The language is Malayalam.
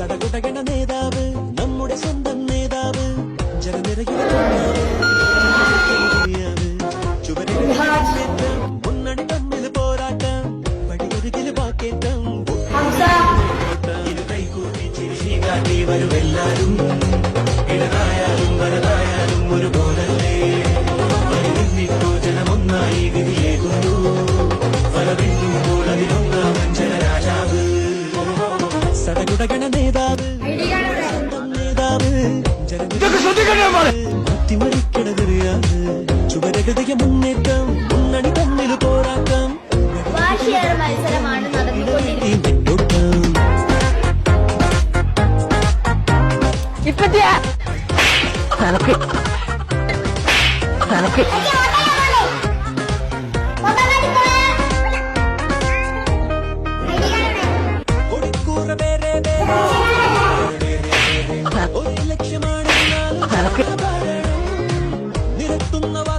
സടകുടകണ നേതാവ് നമ്മുടെ സ്വന്തം നേതാവ് ജനനിരയുടെ മുന്നണി തമ്മിൽ പോരാട്ടം പടിയൊരുകിൽ വാക്കേറ്റം വരുമെല്ലാരും ഇടതായാലും ഒരു ഒരുപോലല്ലേ? ജനമൊന്നായി വിധിയേകുന്നു. ഫലവിന്നുമ്പോൾ അതിലൊന്നാമൻ ജനരാജാവ്. സടകുടകണ മാറ്റിമറിക്കണതറിയാതെ ചുവരകളുടെ മുന്നേറ്റം മുന്നണി തമ്മിൽ പോരാട്ടം. മത്സരമാണ് ഇപ്പത്തെ തനക്ക് തനക്ക് Oh! love.